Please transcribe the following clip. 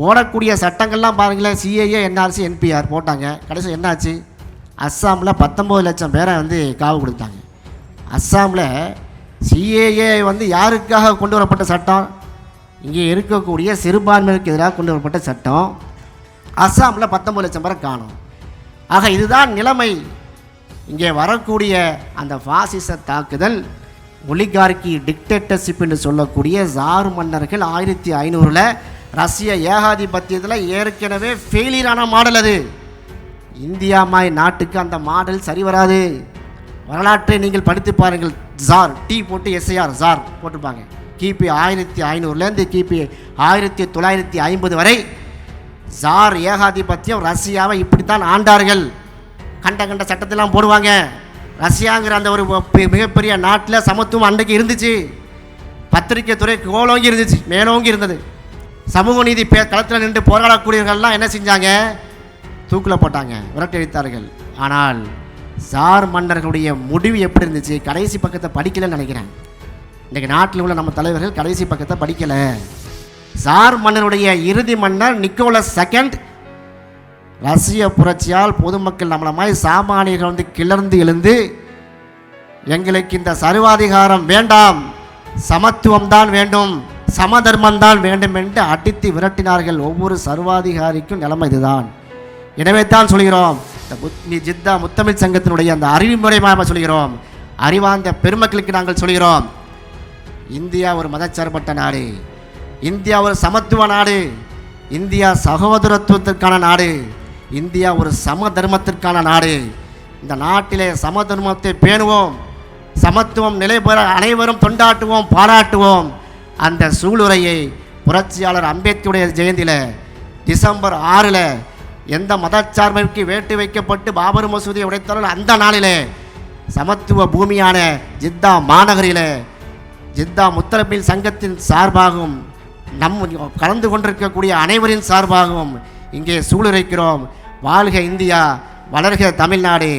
போடக்கூடிய சட்டங்கள்லாம் பாருங்களேன் CAA NRC NPR போட்டாங்க. கடைசி என்னாச்சு? அஸ்ஸாமில் பத்தொம்பது லட்சம் பேரை வந்து காவு கொடுத்தாங்க. அஸ்ஸாமில் சிஏஏ வந்து யாருக்காக கொண்டு வரப்பட்ட சட்டம்? இங்கே இருக்கக்கூடிய சிறுபான்மையினருக்கு எதிராக கொண்டு வரப்பட்ட சட்டம். அஸ்ஸாமில் பத்தொம்பது லட்சம் பேரை காணும். ஆக இதுதான் நிலைமை. இங்கே வரக்கூடிய அந்த ஃபாசிச தாக்குதல் ஒலிகார்கி டிக்டேட்டர்ஷிப் என்று சொல்லக்கூடிய ஜார் மன்னர்கள் ஆயிரத்தி ஐநூறில் ரஷ்ய ஏகாதிபத்தியத்தில் ஏற்கனவே ஃபெயிலியரான மாடல் அது. இந்தியா மாதிரி நாட்டுக்கு அந்த மாடல் சரி வராது. வரலாற்றை நீங்கள் படித்து பாருங்கள். ஜார் டி போட்டு எஸ்ஐஆர் ஜார் போட்டிருப்பாங்க. கிபி ஆயிரத்தி ஐநூறுலேருந்து கிபி ஆயிரத்தி தொள்ளாயிரத்தி ஐம்பது வரை ஜார் ஏகாதிபத்தியம் ரஷ்யாவை இப்படித்தான் ஆண்டார்கள். கண்ட கண்ட சட்டத்தெல்லாம் போடுவாங்க. ரஷ்யாங்கிற அந்த ஒரு மிகப்பெரிய நாட்டில் சமத்துவம் அன்றைக்கு இருந்துச்சு. பத்திரிக்கை துறை கோலோங்கி இருந்துச்சு மேலோங்கி இருந்தது. சமூக நீதி பே களத்தில் நின்று போராடக்கூடியவர்கள்லாம் என்ன செஞ்சாங்க? தூக்கில் போட்டாங்க விரட்டியடித்தார்கள் ஆனால் சார் மன்னர்களுடைய முடிவு எப்படி இருந்துச்சு? கடைசி பக்கத்தை படிக்கலைன்னு நினைக்கிறேன். இன்றைக்கி நாட்டில் உள்ள நம்ம தலைவர்கள் கடைசி பக்கத்தை படிக்கலை. சார் மன்னருடைய இறுதி மன்னர் நிக்கோலஸ் செகண்ட். ரஷ்ய புரட்சியால் பொதுமக்கள் நம்மளை மாதிரி சாமானியர்கள் வந்து கிளர்ந்து எழுந்து எங்களுக்கு இந்த சர்வாதிகாரம் வேண்டாம் சமத்துவம் தான் வேண்டும். சமதர்மந்தான் வேண்டும் என்று அடித்து விரட்டினார்கள் ஒவ்வொரு சர்வாதிகாரிக்கும் நிலைமை இதுதான். எனவே தான் சொல்கிறோம் இந்த புத் ஜித்தா முத்தமிழ் சங்கத்தினுடைய அந்த அறிவுமுறைமாக சொல்கிறோம் அறிவார்ந்த பெருமக்களுக்கு நாங்கள் சொல்கிறோம் இந்தியா ஒரு மதச்சார்பற்ற நாடு இந்தியா ஒரு சமத்துவ நாடு இந்தியா சகோதரத்துவத்திற்கான நாடு இந்தியா ஒரு சம தர்மத்திற்கான நாடு. இந்த நாட்டிலே சம தர்மத்தை பேணுவோம் சமத்துவம் நிலை பெற அனைவரும் தொண்டாட்டுவோம் பாராட்டுவோம். அந்த சூளுரையை புரட்சியாளர் அம்பேத்கருடைய ஜெயந்தியில் டிசம்பர் ஆறில் எந்த மதச்சார்பிற்கு வேட்டு வைக்கப்பட்டு பாபர் மசூதியை உடைத்தாலும் அந்த நாளிலே சமத்துவ பூமியான ஜித்தா மாநகரில் ஜித்தா முத்தரப்பில் சங்கத்தின் சார்பாகவும் நம் கலந்து கொண்டிருக்கக்கூடிய அனைவரின் சார்பாகவும் இங்கே சூளுரைக்கிறோம். வாழ்க இந்தியா வளர்க தமிழ்நாடு.